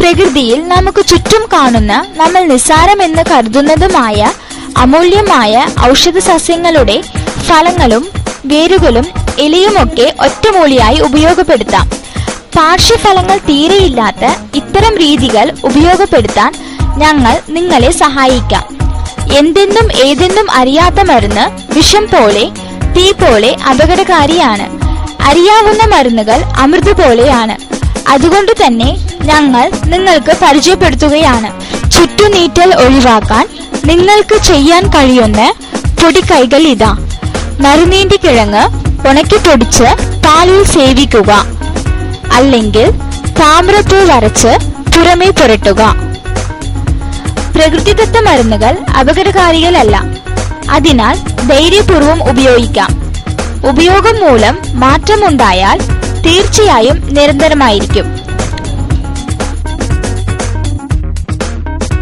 പ്രകൃതിയിൽ നമുക്ക് ചുറ്റും കാണുന്ന നമ്മൾ നിസ്സാരമെന്ന് കരുതുന്നതുമായ അമൂല്യമായ ഔഷധ സസ്യങ്ങളുടെ ഫലങ്ങളും വേരുകളും ഇലയുമൊക്കെ ഒറ്റമൂലിയായി ഉപയോഗപ്പെടുത്താം. പാർശ്വഫലങ്ങൾ തീരെയില്ലാത്ത ഇത്തരം രീതികൾ ഉപയോഗപ്പെടുത്താൻ ഞങ്ങൾ നിങ്ങളെ സഹായിക്കാം. എന്തെന്നും ഏതെന്നും അറിയാത്ത മരുന്ന് വിഷം പോലെ തീ പോലെ അപകടകാരിയാണ്. അറിയാവുന്ന മരുന്നുകൾ അമൃത് പോലെയാണ്. അതുകൊണ്ട് തന്നെ ഞങ്ങൾ നിങ്ങൾക്ക് പരിചയപ്പെടുത്തുകയാണ്. ചുറ്റുനീറ്റൽ ഒഴിവാക്കാൻ നിങ്ങൾക്ക് ചെയ്യാൻ കഴിയുന്ന പൊടിക്കൈകൾ ഇതാ. നറുനീണ്ടി കിഴങ്ങ് ഉണക്കി പൊടിച്ച് പാലിൽ സേവിക്കുക. അല്ലെങ്കിൽ താമ്രപ്പൂ വരച്ച് പുറമേ പുരട്ടുക. പ്രകൃതിദത്ത മരുന്നുകൾ അപകടകാരികളല്ല. അതിനാൽ ധൈര്യപൂർവം ഉപയോഗിക്കാം. ഉപയോഗം മൂലം മാറ്റമുണ്ടായാൽ തീർച്ചയായും നിരന്തരമായിരിക്കും.